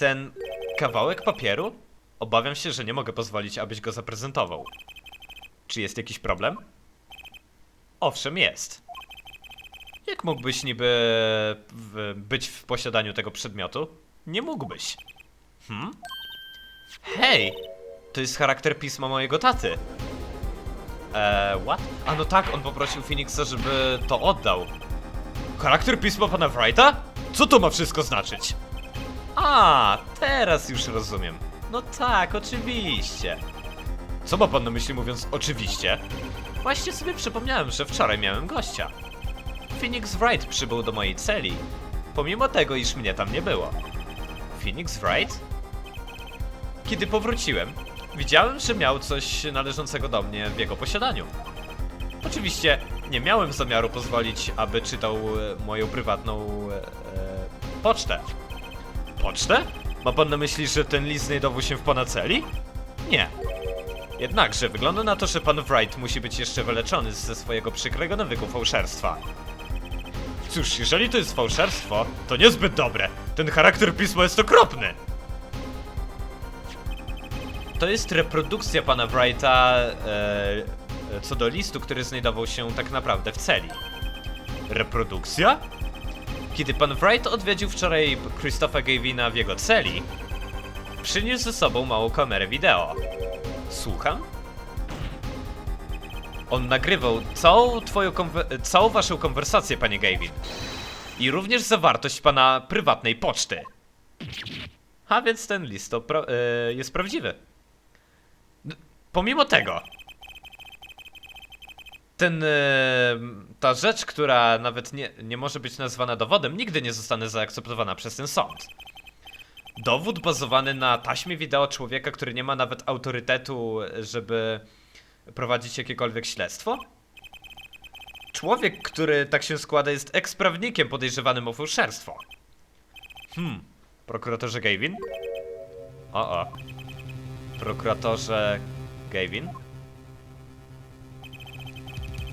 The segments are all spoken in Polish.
Ten kawałek papieru? Obawiam się, że nie mogę pozwolić, abyś go zaprezentował. Czy jest jakiś problem? Owszem, jest. Jak mógłbyś niby w, być w posiadaniu tego przedmiotu? Nie mógłbyś. Hmm? Hej! To jest charakter pisma mojego taty. Eee, what? A no tak, on poprosił Phoenixa, żeby to oddał. Charakter pisma pana Wrighta? Co to ma wszystko znaczyć? A, teraz już rozumiem. No tak, oczywiście. Co ma pan na myśli mówiąc oczywiście? Właśnie sobie przypomniałem, że wczoraj miałem gościa. Phoenix Wright przybył do mojej celi, pomimo tego, iż mnie tam nie było. Phoenix Wright? Kiedy powróciłem, widziałem, że miał coś należącego do mnie w jego posiadaniu. Oczywiście nie miałem zamiaru pozwolić, aby czytał e, moją prywatną e, e, pocztę. Pocztę? Ma pan na myśli, że ten list znajdował się w pana celi? Nie. Jednakże wygląda na to, że pan Wright musi być jeszcze wyleczony ze swojego przykrego nawyku fałszerstwa. Cóż, jeżeli to jest fałszerstwo, to niezbyt dobre. Ten charakter pisma jest okropny. To jest reprodukcja pana Wrighta e, co do listu, który znajdował się tak naprawdę w celi. Reprodukcja? Kiedy pan Wright odwiedził wczoraj Christopha Gavina w jego celi, przyniósł ze sobą małą kamerę wideo. Słucham? On nagrywał całą twoją całą waszą konwersację, panie Gavin. I również zawartość pana prywatnej poczty. A więc ten list pra- e, jest prawdziwy. Pomimo tego, ten, e, ta rzecz, która nawet nie, nie może być nazwana dowodem, nigdy nie zostanie zaakceptowana przez ten sąd. Dowód bazowany na taśmie wideo człowieka, który nie ma nawet autorytetu, żeby prowadzić jakiekolwiek śledztwo? Człowiek, który tak się składa, jest eksprawnikiem podejrzewanym o fałszerstwo. Hmm, prokuratorze Gavin? O, o. Prokuratorze Gavin?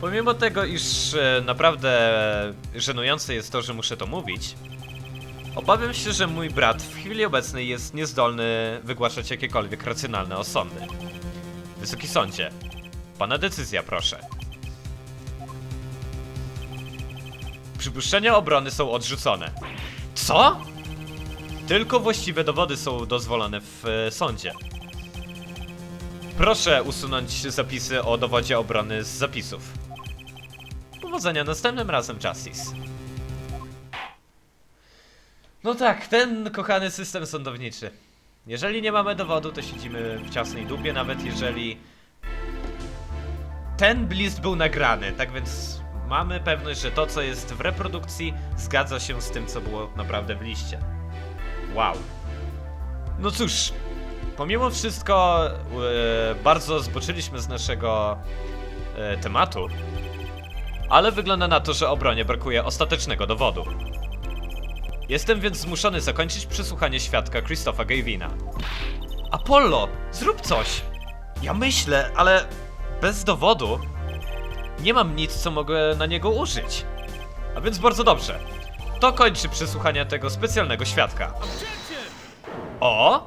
Pomimo tego, iż e, naprawdę żenujące jest to, że muszę to mówić, obawiam się, że mój brat w chwili obecnej jest niezdolny wygłaszać jakiekolwiek racjonalne osądy. Wysoki sądzie, pana decyzja proszę. Przypuszczenia obrony są odrzucone. Co? Tylko właściwe dowody są dozwolone w e, sądzie. Proszę usunąć zapisy o dowodzie obrony z zapisów. Powodzenia następnym razem, Justice. No tak, ten kochany system sądowniczy. Jeżeli nie mamy dowodu, to siedzimy w ciasnej dupie, nawet jeżeli ten list był nagrany, tak więc mamy pewność, że to, co jest w reprodukcji, zgadza się z tym, co było naprawdę w liście. Wow. No cóż, pomimo wszystko e, bardzo zboczyliśmy z naszego e, tematu, ale wygląda na to, że obronie brakuje ostatecznego dowodu. Jestem więc zmuszony zakończyć przesłuchanie świadka Christopha Gavina. Apollo, zrób coś! Ja myślę, ale bez dowodu nie mam nic, co mogę na niego użyć. A więc bardzo dobrze. To kończy przesłuchanie tego specjalnego świadka. O!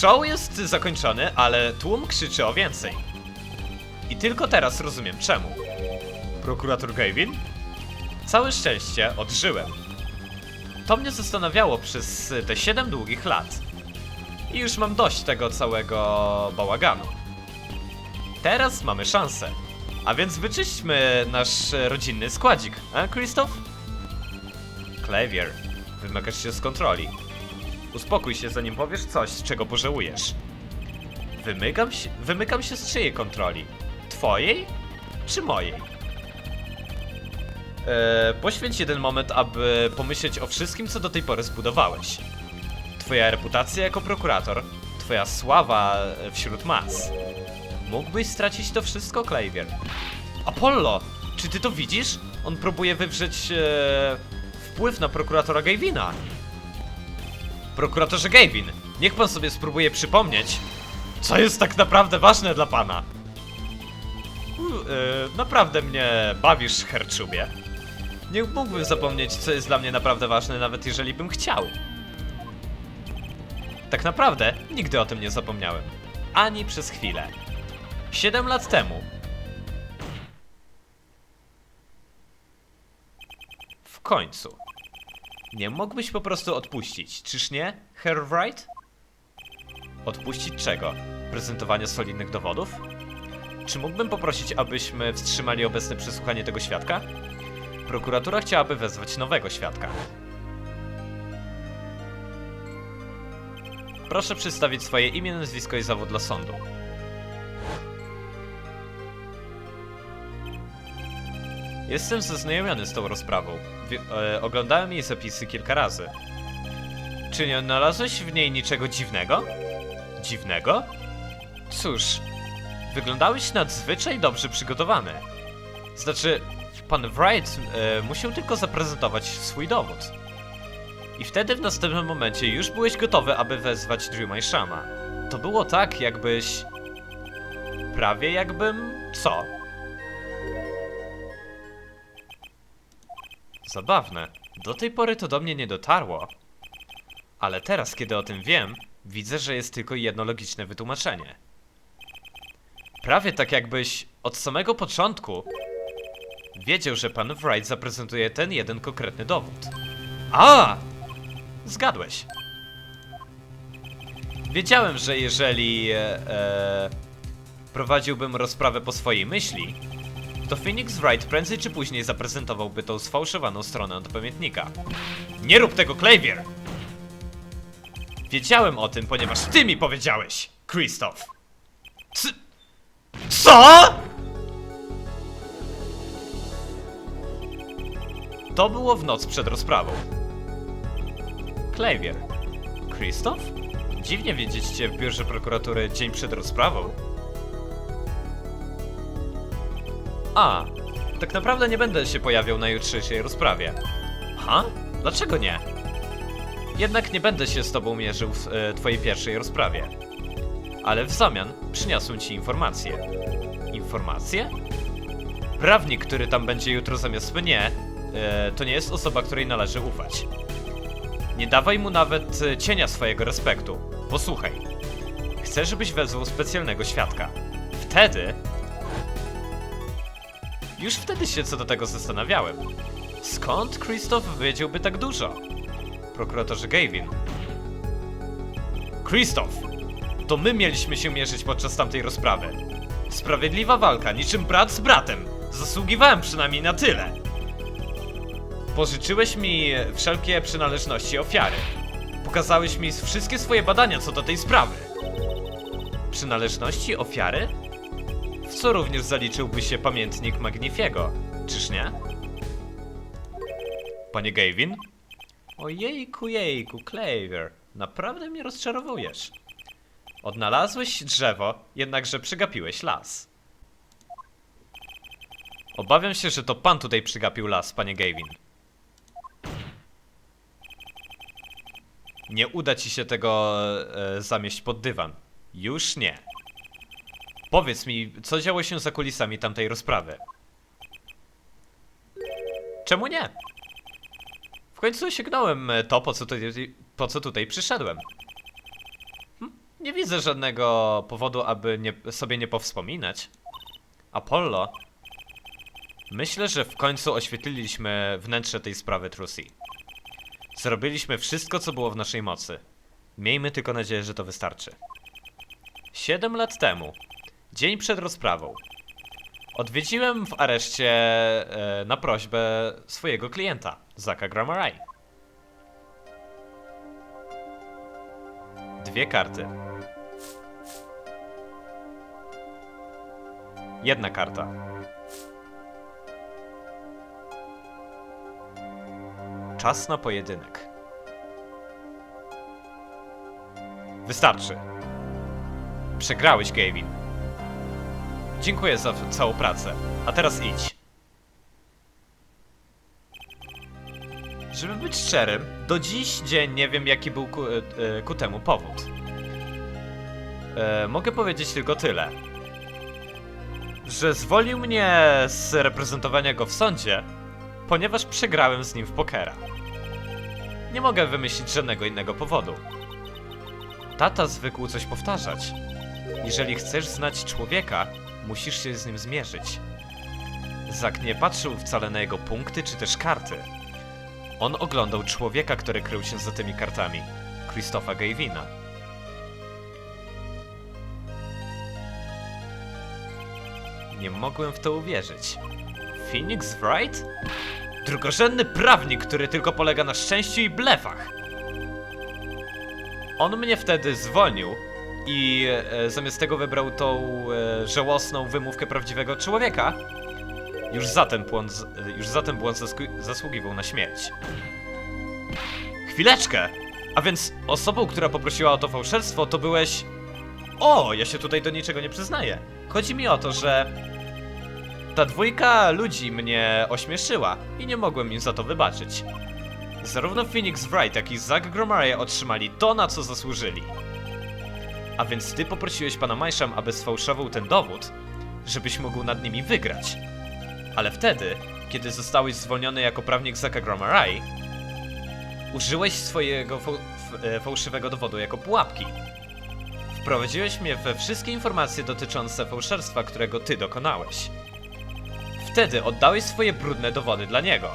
Show jest zakończony, ale tłum krzyczy o więcej. I tylko teraz rozumiem czemu. Prokurator Gavin? Całe szczęście odżyłem. To mnie zastanawiało przez te 7 długich lat. I już mam dość tego całego bałaganu. Teraz mamy szansę. A więc wyczyśćmy nasz rodzinny składzik, a Krzysztof? Klavier, wymagasz się z kontroli. Uspokój się, zanim powiesz coś, z czego pożałujesz. Wymykam się, wymykam się z czyjej kontroli? Twojej? Czy mojej? Eee, poświęć jeden moment, aby pomyśleć o wszystkim, co do tej pory zbudowałeś. Twoja reputacja jako prokurator, twoja sława e, wśród mas. Mógłbyś stracić to wszystko, Klavier. Apollo, czy ty to widzisz? On próbuje wywrzeć e, wpływ na prokuratora Gavina. Prokuratorze Gavin, niech pan sobie spróbuje przypomnieć, co jest tak naprawdę ważne dla pana. U, e, naprawdę mnie bawisz, herczubie. Nie mógłbym zapomnieć, co jest dla mnie naprawdę ważne, nawet jeżeli bym chciał. Tak naprawdę nigdy o tym nie zapomniałem. Ani przez chwilę. Siedem lat temu. W końcu. Nie mógłbyś po prostu odpuścić, czyż nie, Herr Wright? Odpuścić czego? Prezentowania solidnych dowodów? Czy mógłbym poprosić, abyśmy wstrzymali obecne przesłuchanie tego świadka? Prokuratura chciałaby wezwać nowego świadka. Proszę przedstawić swoje imię, nazwisko i zawód dla sądu. Jestem zaznajomiony z tą rozprawą. Wi- e, oglądałem jej zapisy kilka razy. Czy nie odnalazłeś w niej niczego dziwnego? Dziwnego? Cóż, wyglądałeś nadzwyczaj dobrze przygotowany. Znaczy, pan Wright e, musiał tylko zaprezentować swój dowód. I wtedy w następnym momencie już byłeś gotowy, aby wezwać Drew Myshama. To było tak, jakbyś... Prawie jakbym... co? Zabawne. Do tej pory to do mnie nie dotarło. Ale teraz, kiedy o tym wiem, widzę, że jest tylko jedno logiczne wytłumaczenie. Prawie tak jakbyś od samego początku wiedział, że pan Wright zaprezentuje ten jeden konkretny dowód. A! Zgadłeś. Wiedziałem, że jeżeli e, e, prowadziłbym rozprawę po swojej myśli, to Phoenix Wright prędzej czy później zaprezentowałby tą sfałszowaną stronę od pamiętnika. Nie rób tego, Clavier! Wiedziałem o tym, ponieważ ty mi powiedziałeś, Christoph. C Co? To było w noc przed rozprawą. Clavier. Christoph? Dziwnie widzieć cię w biurze prokuratury dzień przed rozprawą. A, tak naprawdę nie będę się pojawiał na jutrzejszej rozprawie. Ha? Dlaczego nie? Jednak nie będę się z tobą mierzył w e, twojej pierwszej rozprawie. Ale w zamian przyniosłem ci informacje. Informacje? Prawnik, który tam będzie jutro zamiast mnie, e, to nie jest osoba, której należy ufać. Nie dawaj mu nawet e, cienia swojego respektu. Posłuchaj. Chcę, żebyś wezwał specjalnego świadka. Wtedy już wtedy się co do tego zastanawiałem. Skąd Christoph wiedziałby tak dużo? Prokuratorze Gavin. Christoph! To my mieliśmy się mierzyć podczas tamtej rozprawy. Sprawiedliwa walka, niczym brat z bratem. Zasługiwałem przynajmniej na tyle. Pożyczyłeś mi wszelkie przynależności ofiary. Pokazałeś mi wszystkie swoje badania co do tej sprawy. Przynależności ofiary? Co również zaliczyłby się pamiętnik Magnifiego, czyż nie? Panie Gavin? Ojejku, jejku, Claver, naprawdę mnie rozczarowujesz. Odnalazłeś drzewo, jednakże przegapiłeś las. Obawiam się, że to pan tutaj przygapił las, panie Gavin. Nie uda ci się tego e, zamieść pod dywan. Już nie. Powiedz mi, co działo się za kulisami tamtej rozprawy? Czemu nie? W końcu osiągnąłem e, to, po co tutaj, po co tutaj przyszedłem. Hm, nie widzę żadnego powodu, aby nie, sobie nie powspominać. Apollo. Myślę, że w końcu oświetliliśmy wnętrze tej sprawy Trucy. Zrobiliśmy wszystko, co było w naszej mocy. Miejmy tylko nadzieję, że to wystarczy. Siedem lat temu Dzień przed rozprawą. Odwiedziłem w areszcie e, na prośbę swojego klienta, Zaka Gramarai. Dwie karty. Jedna karta. Czas na pojedynek. Wystarczy. Przegrałeś, Gavin. Dziękuję za całą pracę. A teraz idź. Żeby być szczerym, do dziś dzień nie wiem jaki był ku, e, e, ku temu powód. E, mogę powiedzieć tylko tyle. Że zwolił mnie z reprezentowania go w sądzie, ponieważ przegrałem z nim w pokera. Nie mogę wymyślić żadnego innego powodu. Tata zwykł coś powtarzać. Jeżeli chcesz znać człowieka, musisz się z nim zmierzyć. Zak nie patrzył wcale na jego punkty czy też karty. On oglądał człowieka, który krył się za tymi kartami. Christopha Gavina. Nie mogłem w to uwierzyć. Phoenix Wright? Drugorzędny prawnik, który tylko polega na szczęściu i blefach. On mnie wtedy zwolnił i e, zamiast tego wybrał tą e, żałosną wymówkę prawdziwego człowieka. Już za ten błąd, z- już za ten błąd zasku- zasługiwał na śmierć. Chwileczkę! A więc osobą, która poprosiła o to fałszerstwo, to byłeś... O, ja się tutaj do niczego nie przyznaję. Chodzi mi o to, że ta dwójka ludzi mnie ośmieszyła i nie mogłem im za to wybaczyć. Zarówno Phoenix Wright, jak i Zack Gromare otrzymali to, na co zasłużyli. A więc ty poprosiłeś pana Majszam, aby sfałszował ten dowód, żebyś mógł nad nimi wygrać. Ale wtedy, kiedy zostałeś zwolniony jako prawnik Zacka Gromarai, użyłeś swojego fał e, fałszywego dowodu jako pułapki. Wprowadziłeś mnie we wszystkie informacje dotyczące fałszerstwa, którego ty dokonałeś. Wtedy oddałeś swoje brudne dowody dla niego.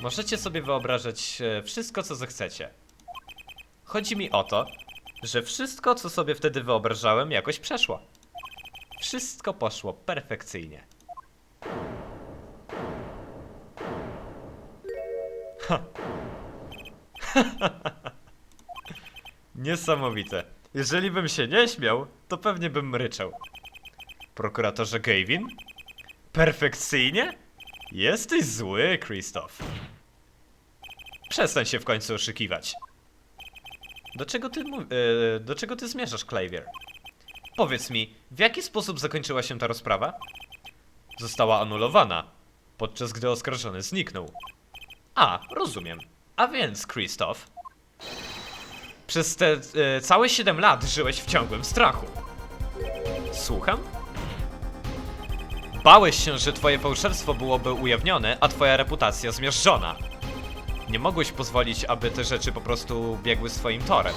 Możecie sobie wyobrażać e, wszystko, co zechcecie. Chodzi mi o to, że wszystko, co sobie wtedy wyobrażałem, jakoś przeszło. Wszystko poszło perfekcyjnie. Ha. Niesamowite. Jeżeli bym się nie śmiał, to pewnie bym ryczał. Prokuratorze Gavin? Perfekcyjnie? Jesteś zły, Krzysztof. Przestań się w końcu oszukiwać. Do czego ty, e, do czego ty zmierzasz, Clavier? Powiedz mi, w jaki sposób zakończyła się ta rozprawa? Została anulowana, podczas gdy oskarżony zniknął. A, rozumiem. A więc, Krzysztof, przez te e, całe 7 lat żyłeś w ciągłym strachu. Słucham? Bałeś się, że twoje fałszerstwo byłoby ujawnione, a twoja reputacja zmiażdżona. Nie mogłeś pozwolić, aby te rzeczy po prostu biegły swoim torem.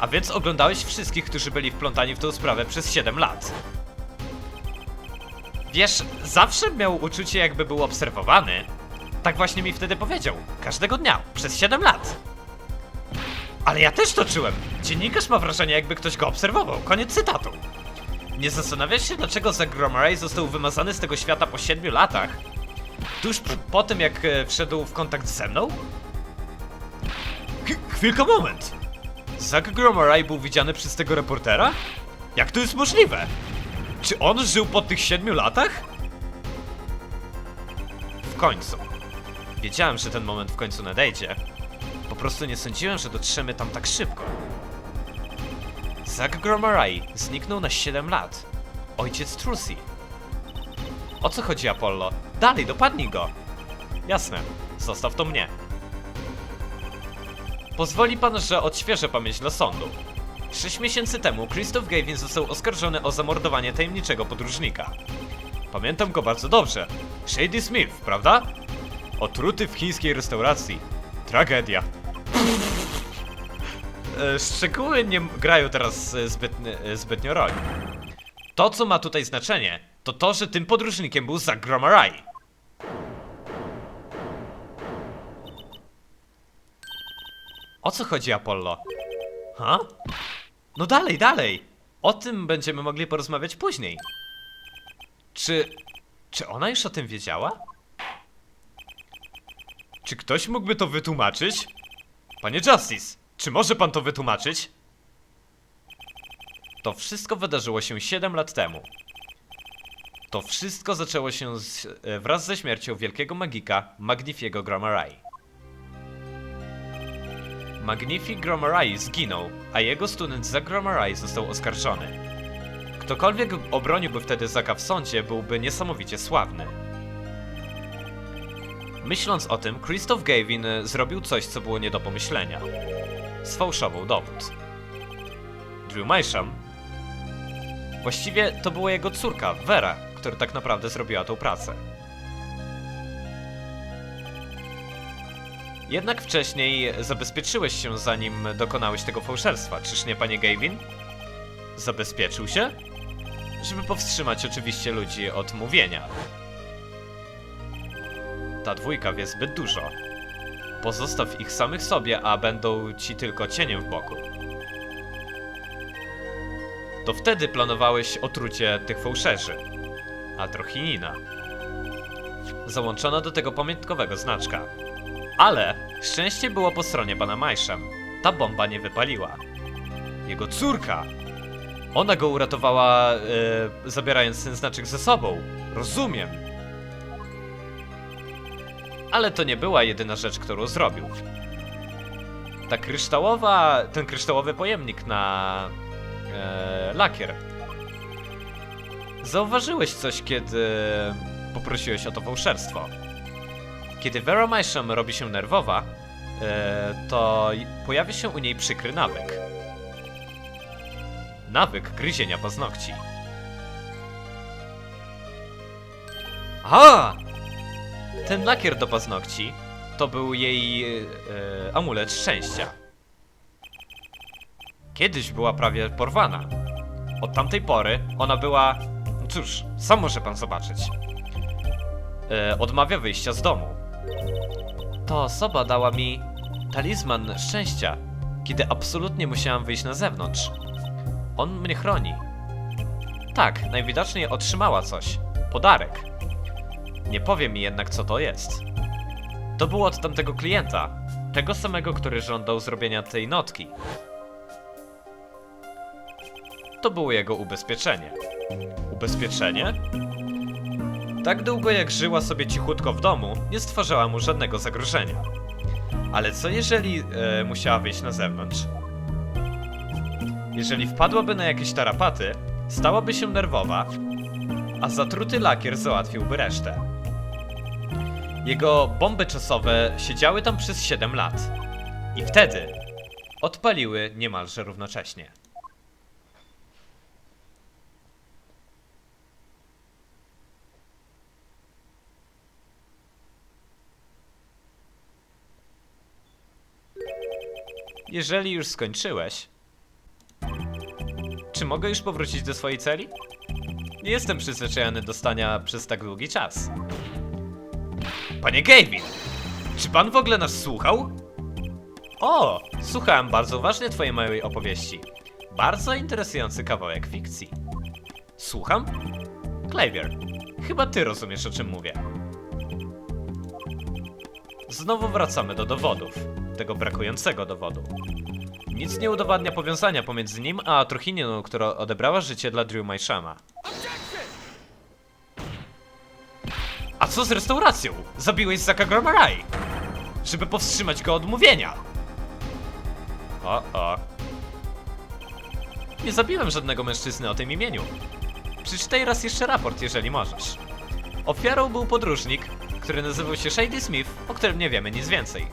A więc oglądałeś wszystkich, którzy byli wplątani w tę sprawę przez 7 lat. Wiesz, zawsze miał uczucie, jakby był obserwowany. Tak właśnie mi wtedy powiedział. Każdego dnia, przez 7 lat. Ale ja też to czułem. Dziennikarz ma wrażenie, jakby ktoś go obserwował. Koniec cytatu. Nie zastanawiasz się, dlaczego Zack Gromaray został wymazany z tego świata po 7 latach? Tuż po tym, jak e, wszedł w kontakt ze mną? Ch- chwilka, moment! Zack Gromaray był widziany przez tego reportera? Jak to jest możliwe? Czy on żył po tych 7 latach? W końcu. Wiedziałem, że ten moment w końcu nadejdzie. Po prostu nie sądziłem, że dotrzemy tam tak szybko. Zack Gromaray zniknął na 7 lat. Ojciec Trucy. O co chodzi, Apollo? Dalej, dopadnij go! Jasne, zostaw to mnie. Pozwoli pan, że odświeżę pamięć dla sądu. Sześć miesięcy temu Christoph Gavin został oskarżony o zamordowanie tajemniczego podróżnika. Pamiętam go bardzo dobrze. Shady Smith, prawda? Otruty w chińskiej restauracji. Tragedia. E, Szczegóły nie grają teraz e, zbytnie, e, zbytnio roli. To, co ma tutaj znaczenie, to to, że tym podróżnikiem był Gromaray. O co chodzi, Apollo? Ha? No dalej, dalej! O tym będziemy mogli porozmawiać później. Czy... Czy ona już o tym wiedziała? Czy ktoś mógłby to wytłumaczyć? Panie Justice, czy może pan to wytłumaczyć? To wszystko wydarzyło się 7 lat temu. To wszystko zaczęło się z, e, wraz ze śmiercią wielkiego magika Magnifiego Gromarai. Magnifi Gromarai zginął, a jego student Zack Gromarai został oskarżony. Ktokolwiek obroniłby wtedy Zaka w sądzie, byłby niesamowicie sławny. Myśląc o tym, Christoph Gavin zrobił coś, co było nie do pomyślenia. Sfałszował dowód. Drew Mysham Właściwie to była jego córka, Vera, która tak naprawdę zrobiła tą pracę. Jednak wcześniej zabezpieczyłeś się zanim dokonałeś tego fałszerstwa, czyż nie, panie Gavin? Zabezpieczył się? Żeby powstrzymać oczywiście ludzi od mówienia. Ta dwójka wie zbyt dużo. Pozostaw ich samych sobie, a będą ci tylko cieniem w boku. To wtedy planowałeś otrucie tych fałszerzy. A Trochinina. Załączono do tego pamiątkowego znaczka. Ale szczęście było po stronie pana Majszem. Ta bomba nie wypaliła. Jego córka! Ona go uratowała, e, zabierając ten znaczek ze sobą. Rozumiem. Ale to nie była jedyna rzecz, którą zrobił. Ta kryształowa, ten kryształowy pojemnik na e, lakier. Zauważyłeś coś, kiedy poprosiłeś o to fałszerstwo. Kiedy Vera Majszem robi się nerwowa, e, to pojawia się u niej przykry nawyk. Nawyk gryzienia paznokci. A! Ten lakier do paznokci to był jej e, amulet szczęścia. Kiedyś była prawie porwana. Od tamtej pory ona była. Cóż, sam może pan zobaczyć. E, odmawia wyjścia z domu. Ta osoba dała mi talizman szczęścia, kiedy absolutnie musiałam wyjść na zewnątrz. On mnie chroni. Tak, najwidoczniej otrzymała coś. Podarek. Nie powie mi jednak, co to jest. To było od tamtego klienta. Tego samego, który żądał zrobienia tej notki. To było jego ubezpieczenie. Ubezpieczenie? Tak długo jak żyła sobie cichutko w domu, nie stwarzała mu żadnego zagrożenia. Ale co jeżeli e, musiała wyjść na zewnątrz? Jeżeli wpadłaby na jakieś tarapaty, stałaby się nerwowa, a zatruty lakier załatwiłby resztę. Jego bomby czasowe siedziały tam przez 7 lat. I wtedy odpaliły niemalże równocześnie. Jeżeli już skończyłeś, czy mogę już powrócić do swojej celi? Nie jestem przyzwyczajony do stania przez tak długi czas. Panie Gavin, czy pan w ogóle nas słuchał? O, słuchałem bardzo uważnie twojej małej opowieści. Bardzo interesujący kawałek fikcji. Słucham? Clavier, chyba ty rozumiesz o czym mówię. Znowu wracamy do dowodów. Tego brakującego dowodu. Nic nie udowadnia powiązania pomiędzy nim a Truchininą, która odebrała życie dla Drew Majszama. A co z restauracją? Zabiłeś Zaka Gromaraj! Żeby powstrzymać go od mówienia! O, o. Nie zabiłem żadnego mężczyzny o tym imieniu. Przeczytaj raz jeszcze raport, jeżeli możesz. Ofiarą był podróżnik, który nazywał się Shady Smith, o którym nie wiemy nic więcej.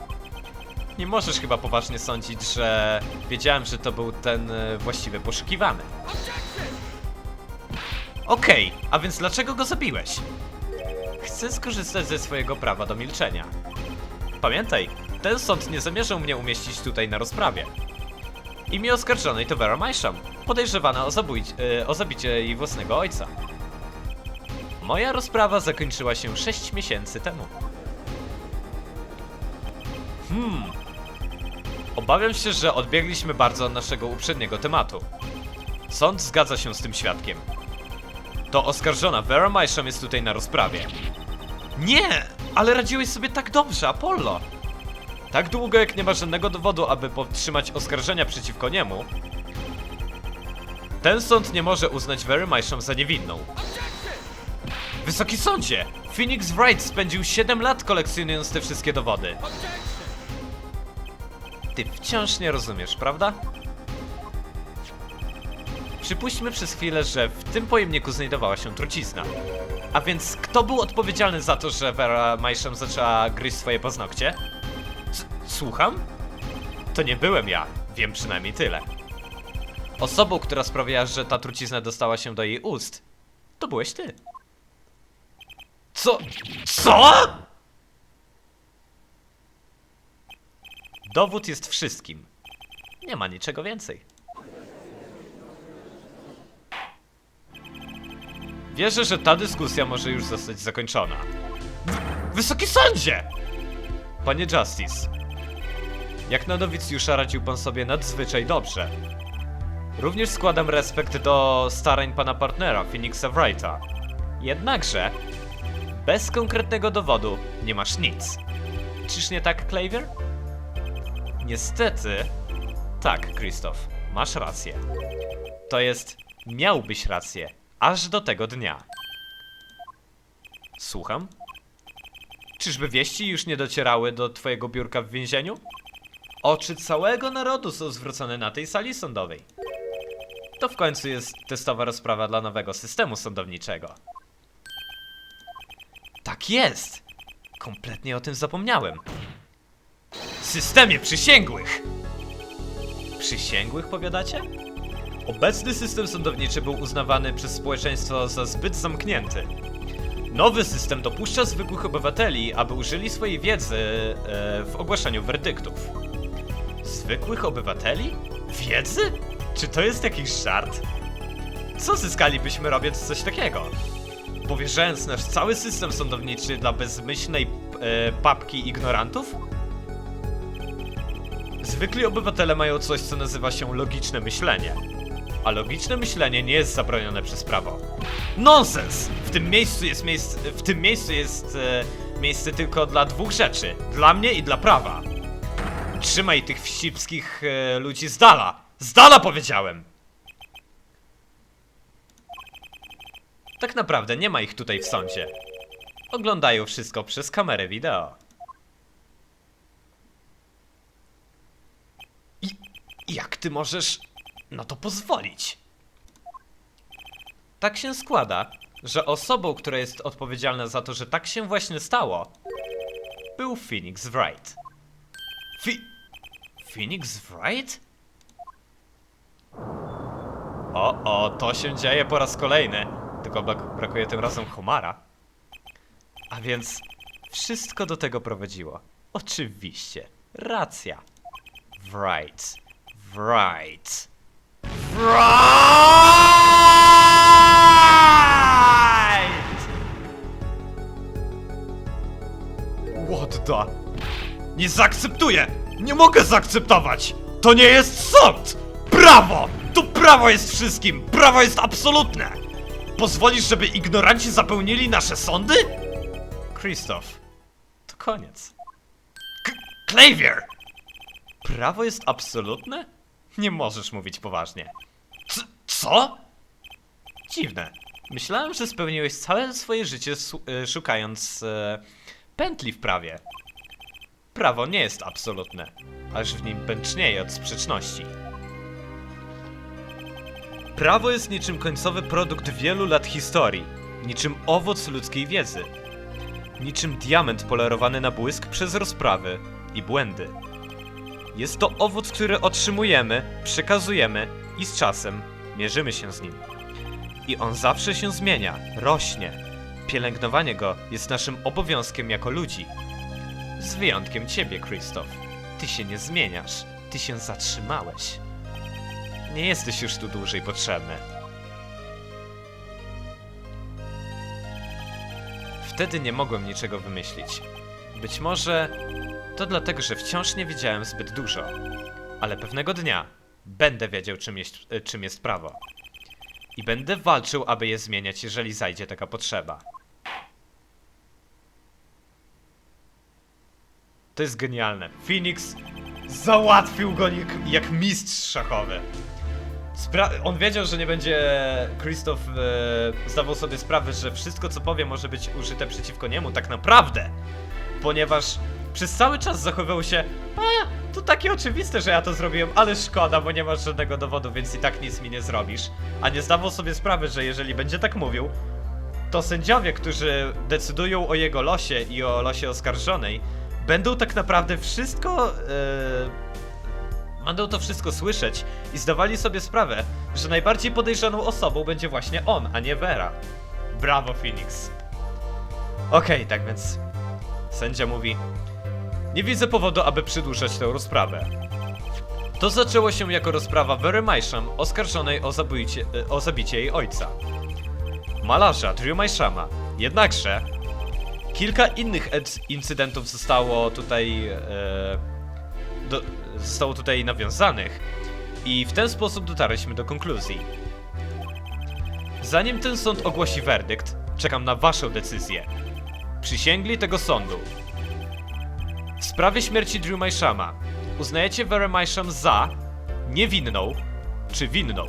Nie możesz chyba poważnie sądzić, że wiedziałem, że to był ten e, właściwy poszukiwany. Okej, a więc dlaczego go zabiłeś? Chcę skorzystać ze swojego prawa do milczenia. Pamiętaj, ten sąd nie zamierzał mnie umieścić tutaj na rozprawie. Imię oskarżonej to Vera Majszam, podejrzewana o, e, o zabicie jej własnego ojca. Moja rozprawa zakończyła się 6 miesięcy temu. Hmm. Obawiam się, że odbiegliśmy bardzo od naszego uprzedniego tematu. Sąd zgadza się z tym świadkiem. To oskarżona Vera Majszam jest tutaj na rozprawie. Nie! Ale radziłeś sobie tak dobrze, Apollo! Tak długo jak nie ma żadnego dowodu, aby podtrzymać oskarżenia przeciwko niemu, ten sąd nie może uznać Very Majszam za niewinną. Wysoki sądzie! Phoenix Wright spędził 7 lat kolekcjonując te wszystkie dowody. Ty wciąż nie rozumiesz, prawda? Przypuśćmy przez chwilę, że w tym pojemniku znajdowała się trucizna. A więc kto był odpowiedzialny za to, że Vera Majszem zaczęła gryźć swoje paznokcie? S- Słucham? To nie byłem ja, wiem przynajmniej tyle. Osobą, która sprawiła, że ta trucizna dostała się do jej ust, to byłeś ty. Co? Co? Dowód jest wszystkim. Nie ma niczego więcej. Wierzę, że ta dyskusja może już zostać zakończona. Wysoki sądzie! Panie Justice, jak na nowicjusza radził pan sobie nadzwyczaj dobrze. Również składam respekt do starań pana partnera, Phoenixa Wrighta. Jednakże, bez konkretnego dowodu nie masz nic. Czyż nie tak, Claver? Niestety, tak, Krzysztof, masz rację. To jest, miałbyś rację, aż do tego dnia. Słucham? Czyżby wieści już nie docierały do twojego biurka w więzieniu? Oczy całego narodu są zwrócone na tej sali sądowej. To w końcu jest testowa rozprawa dla nowego systemu sądowniczego. Tak jest! Kompletnie o tym zapomniałem. Systemie przysięgłych! Przysięgłych, powiadacie? Obecny system sądowniczy był uznawany przez społeczeństwo za zbyt zamknięty. Nowy system dopuszcza zwykłych obywateli, aby użyli swojej wiedzy e, w ogłaszaniu werdyktów. Zwykłych obywateli? Wiedzy? Czy to jest jakiś żart? Co zyskalibyśmy robiąc coś takiego? Powierzając nasz cały system sądowniczy dla bezmyślnej e, papki ignorantów? Zwykli obywatele mają coś, co nazywa się logiczne myślenie. A logiczne myślenie nie jest zabronione przez prawo. Nonsens! W tym miejscu jest miejsce, w tym miejscu jest e, miejsce tylko dla dwóch rzeczy. Dla mnie i dla prawa. Trzymaj tych wścibskich e, ludzi z dala! Z dala powiedziałem! Tak naprawdę nie ma ich tutaj w sądzie. Oglądają wszystko przez kamerę wideo. I jak ty możesz na to pozwolić? Tak się składa, że osobą, która jest odpowiedzialna za to, że tak się właśnie stało, był Phoenix Wright. Fi... Phoenix Wright? O, o, to się dzieje po raz kolejny. Tylko brak brakuje tym razem Homara. A więc wszystko do tego prowadziło. Oczywiście. Racja. Wright. Wright. Wright! What the? Nie zaakceptuję! Nie mogę zaakceptować! To nie jest sąd! Prawo! To prawo jest wszystkim! Prawo jest absolutne! Pozwolisz, żeby ignoranci zapełnili nasze sądy? Krzysztof, to koniec. K Clavier! Prawo jest absolutne? Nie możesz mówić poważnie. C co? Dziwne. Myślałem, że spełniłeś całe swoje życie e, szukając e, pętli w prawie. Prawo nie jest absolutne, aż w nim pęcznieje od sprzeczności. Prawo jest niczym końcowy produkt wielu lat historii, niczym owoc ludzkiej wiedzy, niczym diament polerowany na błysk przez rozprawy i błędy. Jest to owoc, który otrzymujemy, przekazujemy i z czasem mierzymy się z nim. I on zawsze się zmienia, rośnie. Pielęgnowanie go jest naszym obowiązkiem jako ludzi. Z wyjątkiem ciebie, Krzysztof. Ty się nie zmieniasz, ty się zatrzymałeś. Nie jesteś już tu dłużej potrzebny. Wtedy nie mogłem niczego wymyślić. Być może to dlatego, że wciąż nie wiedziałem zbyt dużo. Ale pewnego dnia będę wiedział, czym jest, e, czym jest prawo. I będę walczył, aby je zmieniać, jeżeli zajdzie taka potrzeba. To jest genialne. Phoenix załatwił go jak, jak mistrz szachowy. Spra- on wiedział, że nie będzie Krzysztof e, zdawał sobie sprawę, że wszystko co powie może być użyte przeciwko niemu tak naprawdę. Ponieważ przez cały czas zachowywał się a, to takie oczywiste, że ja to zrobiłem, ale szkoda, bo nie masz żadnego dowodu, więc i tak nic mi nie zrobisz. A nie zdawał sobie sprawy, że jeżeli będzie tak mówił, to sędziowie, którzy decydują o jego losie i o losie oskarżonej, będą tak naprawdę wszystko. E, będą to wszystko słyszeć i zdawali sobie sprawę, że najbardziej podejrzaną osobą będzie właśnie on, a nie Vera. Brawo, Phoenix. Okej, tak więc. Sędzia mówi: Nie widzę powodu, aby przedłużać tę rozprawę. To zaczęło się jako rozprawa Very oskarżonej o, zabójcie, o zabicie jej ojca. Malarza Drew Maishama. Jednakże kilka innych incydentów zostało tutaj e, do, zostało tutaj nawiązanych i w ten sposób dotarliśmy do konkluzji. Zanim ten sąd ogłosi werdykt, czekam na waszą decyzję. Przysięgli tego sądu. W sprawie śmierci Drew Maishama uznajecie Vera Maisham za niewinną czy winną?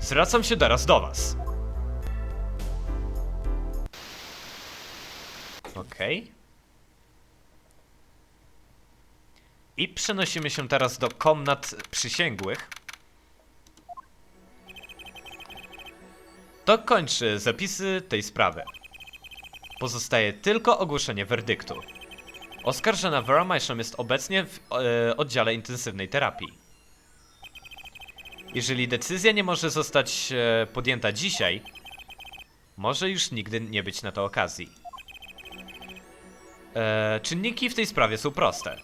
Zwracam się teraz do was. Okej. I przenosimy się teraz do komnat przysięgłych. To kończy zapisy tej sprawy. Pozostaje tylko ogłoszenie werdyktu. Oskarżona Vera Maisham jest obecnie w e, oddziale intensywnej terapii. Jeżeli decyzja nie może zostać e, podjęta dzisiaj, może już nigdy nie być na to okazji. E, czynniki w tej sprawie są proste.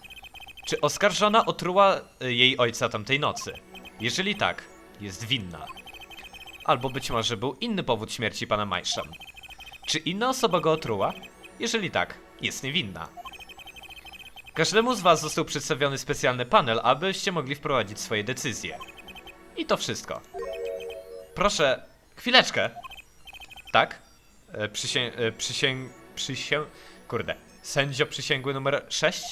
Czy oskarżona otruła e, jej ojca tamtej nocy? Jeżeli tak, jest winna. Albo być może był inny powód śmierci pana Majszam. Czy inna osoba go otruła? Jeżeli tak, jest niewinna. Każdemu z was został przedstawiony specjalny panel, abyście mogli wprowadzić swoje decyzje. I to wszystko. Proszę, chwileczkę. Tak? E, przysię... E, przysięg... Przysię... Kurde. Sędzio przysięgły numer 6?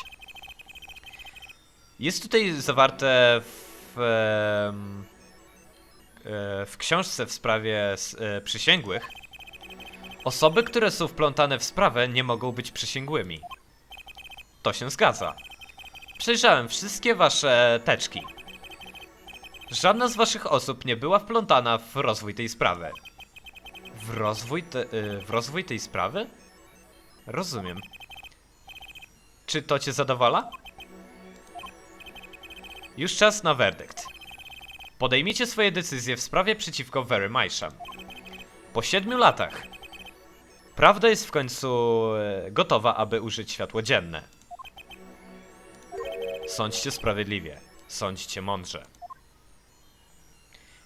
Jest tutaj zawarte w... e, w książce w sprawie e, przysięgłych. Osoby, które są wplątane w sprawę, nie mogą być przysięgłymi. To się zgadza. Przejrzałem wszystkie wasze teczki. Żadna z waszych osób nie była wplątana w rozwój tej sprawy. W rozwój, te, y, w rozwój tej sprawy? Rozumiem. Czy to cię zadowala? Już czas na werdykt. Podejmijcie swoje decyzje w sprawie przeciwko Very Maisham. Po siedmiu latach prawda jest w końcu e, gotowa, aby użyć światło dzienne. Sądźcie sprawiedliwie. Sądźcie mądrze.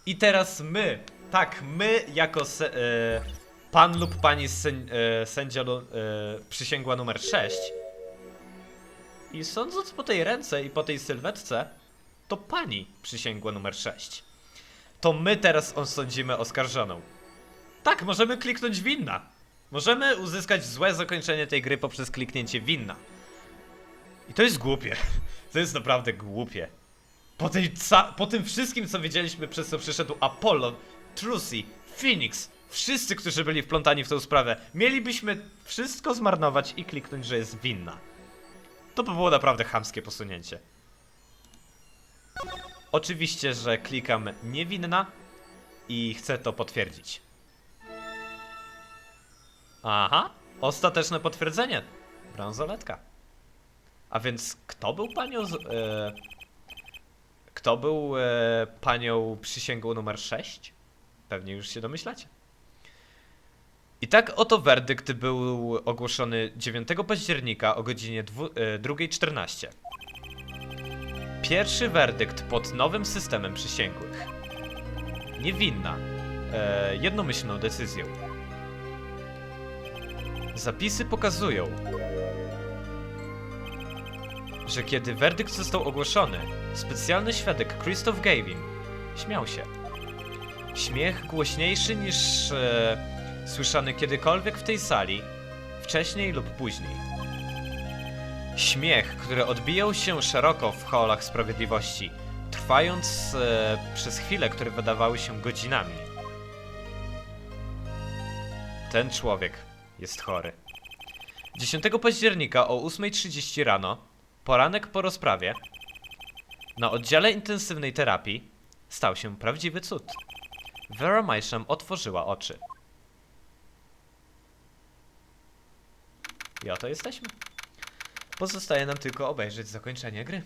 I teraz my, tak, my jako se, e, pan lub pani sęd, e, sędzia e, przysięgła numer 6. I sądząc po tej ręce i po tej sylwetce, to pani przysięgła numer 6. To my teraz osądzimy oskarżoną. Tak, możemy kliknąć winna. Możemy uzyskać złe zakończenie tej gry poprzez kliknięcie winna. I to jest głupie. To jest naprawdę głupie. Po, tej po tym wszystkim, co wiedzieliśmy, przez co przyszedł Apollo, Trucy, Phoenix, wszyscy, którzy byli wplątani w tę sprawę, mielibyśmy wszystko zmarnować i kliknąć, że jest winna. To by było naprawdę chamskie posunięcie. Oczywiście, że klikam niewinna i chcę to potwierdzić. Aha, ostateczne potwierdzenie. Bransoletka. A więc kto był panią z, e, Kto był e, panią przysięgłą numer 6? Pewnie już się domyślacie. I tak oto werdykt był ogłoszony 9 października o godzinie dwu- e, 2.14. Pierwszy werdykt pod nowym systemem przysięgłych. Niewinna. E, jednomyślną decyzją. Zapisy pokazują, że kiedy werdykt został ogłoszony, specjalny świadek Christoph Gavin śmiał się. Śmiech głośniejszy niż e, słyszany kiedykolwiek w tej sali, wcześniej lub później. Śmiech, który odbijał się szeroko w holach sprawiedliwości, trwając e, przez chwile, które wydawały się godzinami. Ten człowiek jest chory. 10 października o 8.30 rano, poranek po rozprawie, na oddziale intensywnej terapii stał się prawdziwy cud. Vera Majszem otworzyła oczy. I oto jesteśmy. Pozostaje nam tylko obejrzeć zakończenie gry.